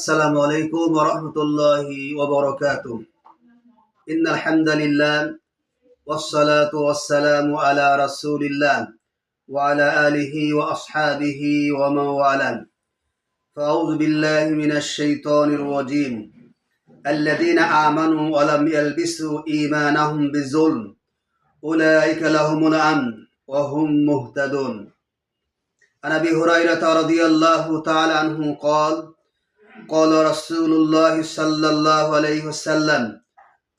السلام عليكم ورحمة الله وبركاته. إن الحمد لله والصلاة والسلام على رسول الله وعلى آله وأصحابه ومن والاه. فأعوذ بالله من الشيطان الرجيم. الذين آمنوا ولم يلبسوا إيمانهم بالظلم أولئك لهم الأمن وهم مهتدون. عن أبي هريرة رضي الله تعالى عنه قال قال رسول الله صلى الله عليه وسلم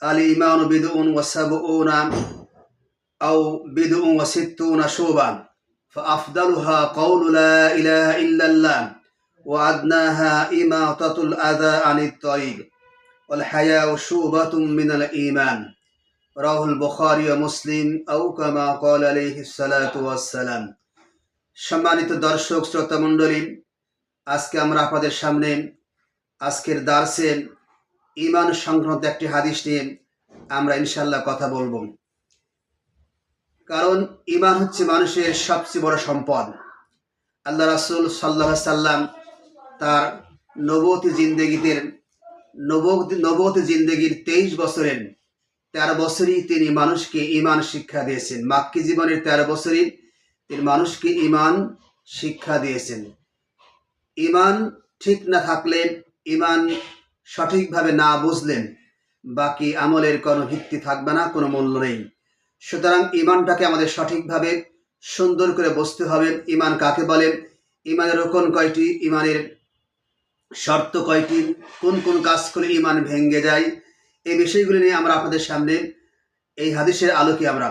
الإيمان بدء وسبعون أو بدء وستون شوبا فأفضلها قول لا إله إلا الله وأدناها إماطة الأذى عن الطريق والحياء شوبة من الإيمان رواه البخاري ومسلم أو كما قال عليه الصلاة والسلام সম্মানিত দর্শক শ্রোতা মণ্ডলী আজকে আমরা আপনাদের সামনে আজকের দার্সে ইমান সংক্রান্ত একটি হাদিস নিয়ে আমরা ইনশাল্লাহ কথা বলব। কারণ ইমান হচ্ছে মানুষের সবচেয়ে বড় সম্পদ। আল্লাহ রাসুল সাল্লাহ সাল্লাম তার নবতী জিন্দেগিতে নবতী নবতী জিন্দেগির তেইশ বছরের তেরো বছরই তিনি মানুষকে ইমান শিক্ষা দিয়েছেন। মাক্কি জীবনের তেরো বছরই তিনি মানুষকে ইমান শিক্ষা দিয়েছেন। ইমান ঠিক না থাকলে ইমান সঠিকভাবে না বুঝলেন, বাকি আমলের কোনো ভিত্তি থাকবে না, কোনো মূল্য নেই। সুতরাং ইমানটাকে আমাদের সঠিকভাবে সুন্দর করে বুঝতে হবে। ইমান কাকে বলে? ইমানের রোকন কয়টি? ইমানের শর্ত কয়টি? কোন কোন কাজ করে ইমান ভেঙ্গে যায়? এই বিষয়গুলি নিয়ে আমরা আপনাদের সামনে, এই হাদিসের আলোকে আমরা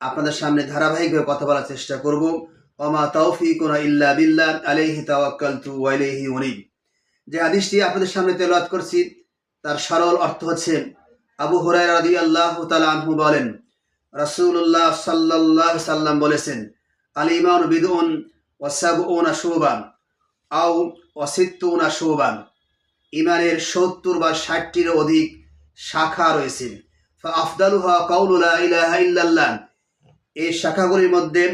আপনাদের সামনে ধারাবাহিকভাবে কথা বলার চেষ্টা করব। ওমা তৌফিকুনা ইল্লা বিল্লাহ, আলাইহি তাওয়াক্কালতু ওয়া ইলাইহি উনীব। যে হাদিসটি আপনাদের সামনে তেলাওয়াত করছি, তার সরল অর্থ হচ্ছে, আবু হুরায়রা রাদিয়াল্লাহু তাআলা আনহু বলেন, রাসূলুল্লাহ সাল্লাল্লাহু সাল্লাম বলেছেন আল ঈমান বিদউন ওয়া সাবউনা শুবান আও ওয়া সিত্তুনা শুবান। ইমানের সত্তর বা ষাটটির অধিক শাখা রয়েছে। আফদালুহা কাউলু লা ইলাহা ইল্লাল্লাহ। এই শাখাগুলির মধ্যে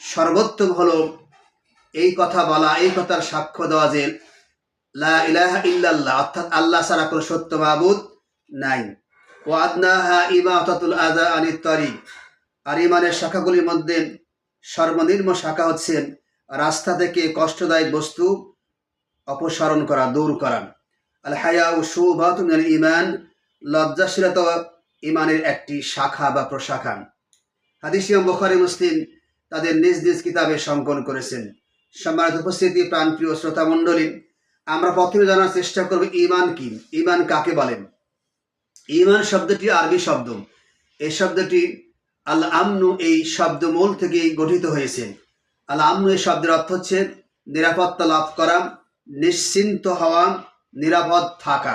সর্বোত্তম হলো এই কথা বলা, এই কথার সাক্ষ্য দেওয়া যে লা ইল্লাল্লাহ, অর্থাৎ আল্লাহ ছাড়া আদা আনিত তারিক, আর ইমানের শাখাগুলির মধ্যে সর্বনিম্ন শাখা রাস্তা থেকে কষ্টদায়ক বস্তু অপসারণ করা, দূর করা। আল হায়া ইমান লজ্জাশীলতা ইমানের একটি শাখা বা প্রশাখা। হাদিসিয়াম বখারি মুসলিম তাদের নিজ নিজ কিতাবে সংকলন করেছেন। সম্মানিত উপস্থিতি, প্রাণপ্রিয় শ্রোতা মণ্ডলী আমরা প্রথমে জানার চেষ্টা করব ইমান কি? ইমান কাকে বলেন? ইমান শব্দটি আরবি শব্দ। এই শব্দটি আল আমনু এই শব্দ মূল থেকে গঠিত হয়েছে। আল আমনু এই শব্দের অর্থ হচ্ছে নিরাপত্তা লাভ করা, নিশ্চিন্ত হওয়া, নিরাপদ থাকা।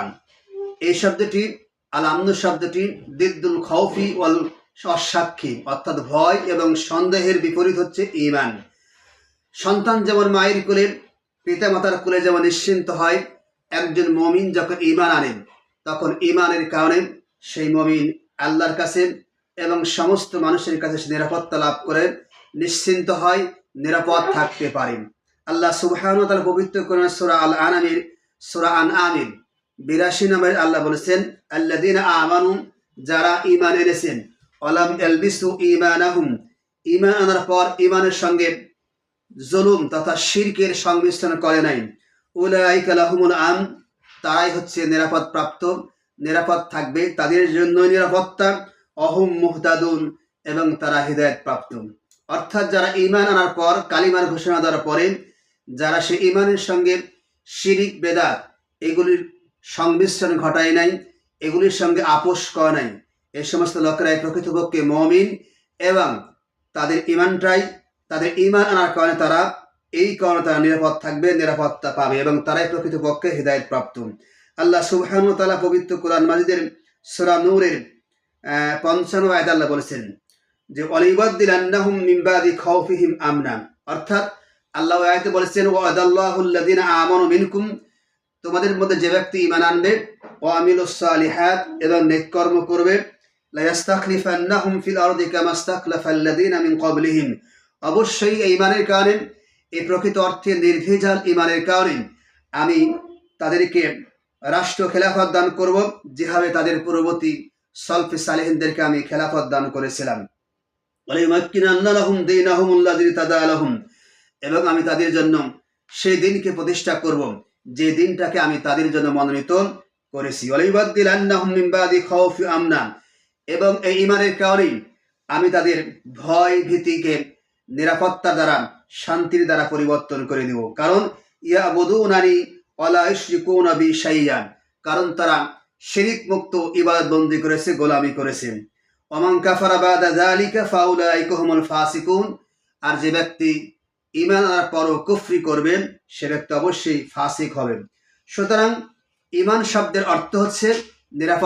এই শব্দটি আল আমনু শব্দটি দিদ্দুল খৌফি ওয়াল অসাক্ষী, অর্থাৎ ভয় এবং সন্দেহের বিপরীত হচ্ছে ইমান সন্তান যেমন মায়ের কোলে পিতা মাতার কোলে যেমন নিশ্চিন্ত হয়, একজন মমিন যখন ইমান আনেন তখন ইমানের কারণে সেই মমিন আল্লাহর কাছে এবং সমস্ত মানুষের কাছে নিরাপত্তা লাভ করে, নিশ্চিন্ত হয়, নিরাপদ থাকতে পারেন আল্লাহ সুবহান তার পবিত্র করেন সুরা আল আনামির সুরা আন আমির বিরাশি নামের আল্লাহ বলেছেন আল্লাদিন আমানু, যারা ইমান এনেছেন অলাম এলবিসু ইমানাহুম ইমান আনার পর ইমানের সঙ্গে জুলুম তথা শিরকের সংমিশ্রণ করে নাই। উলাইকালাহুমুল আম তারাই হচ্ছে নিরাপদ প্রাপ্ত নিরাপদ থাকবে, তাদের জন্য নিরাপত্তা, অহম মুহতাদুন, এবং তারা হৃদায়ত প্রাপ্ত অর্থাৎ যারা ইমান আনার পর, কালিমার ঘোষণা দেওয়ার পরে, যারা সে ইমানের সঙ্গে শিরিক বেদা এগুলির সংমিশ্রণ ঘটায় নাই, এগুলির সঙ্গে আপোষ করে নাই। এই সমস্ত লোকেরাই প্রকৃতপক্ষে মমিন, এবং তাদের ইমানটাই তাদের ইমান আনার কারণে তারা এই কারণে তারা নিরাপদ থাকবে, নিরাপত্তা পাবে এবং তারাই প্রকৃতপক্ষে হৃদায়ত প্রাপ্ত আল্লাহ সুবহানু তালা পবিত্র কোরআন মাজিদের সুরা নূরের পঞ্চান্ন আয়াত আল্লাহ বলেছেন যে অলিবাদ্দিল আন্নাহুম মিম্বাদি খাউফিহিম আমনা অর্থাৎ আল্লাহ আয়াতে বলেছেন ও আদাল্লাহুল্লাদিন আমানু মিনকুম। তোমাদের মধ্যে যে ব্যক্তি ইমান আনবে ও আমিলুস সালিহাত এবং নেক কর্ম করবে, লায়াস্তাখলিফান্নাহুম ফিল আরদি কামা ইস্তাখলাফাল্লাযিনা মিন ক্বাবলিহিম। অবশ্যই এই ইমানের কারণে, এই প্রকৃত অর্থে নির্ভেজাল ইমানের কারণে আমি তাদেরকে রাষ্ট্র খেলাফত দান করব, যেভাবে তাদের পূর্ববর্তী সলফে সালেহিনদেরকে আমি খেলাফত দান করেছিলাম। এবং আমি তাদের জন্য সেই দিনকে প্রতিষ্ঠা করব, যে দিনটাকে আমি তাদের জন্য মনোনীত করেছি। আমনা। এবং এই ইমানের কারণেই আমি তাদের ভয় ভীতিকে নিরাপত্তা দ্বারা, শান্তির দ্বারা পরিবর্তন করে দিব। কারণ ইয়া বধু নারী অলা কারণ তারা শিরিক মুক্ত ইবাদত বন্দি করেছে, গোলামি করেছে। আর যে ব্যক্তি ইমান আর পর কুফরি করবেন, সে ব্যক্তি অবশ্যই ফাসিক হবেন। সুতরাং ইমান শব্দের অর্থ হচ্ছে নিরাপদ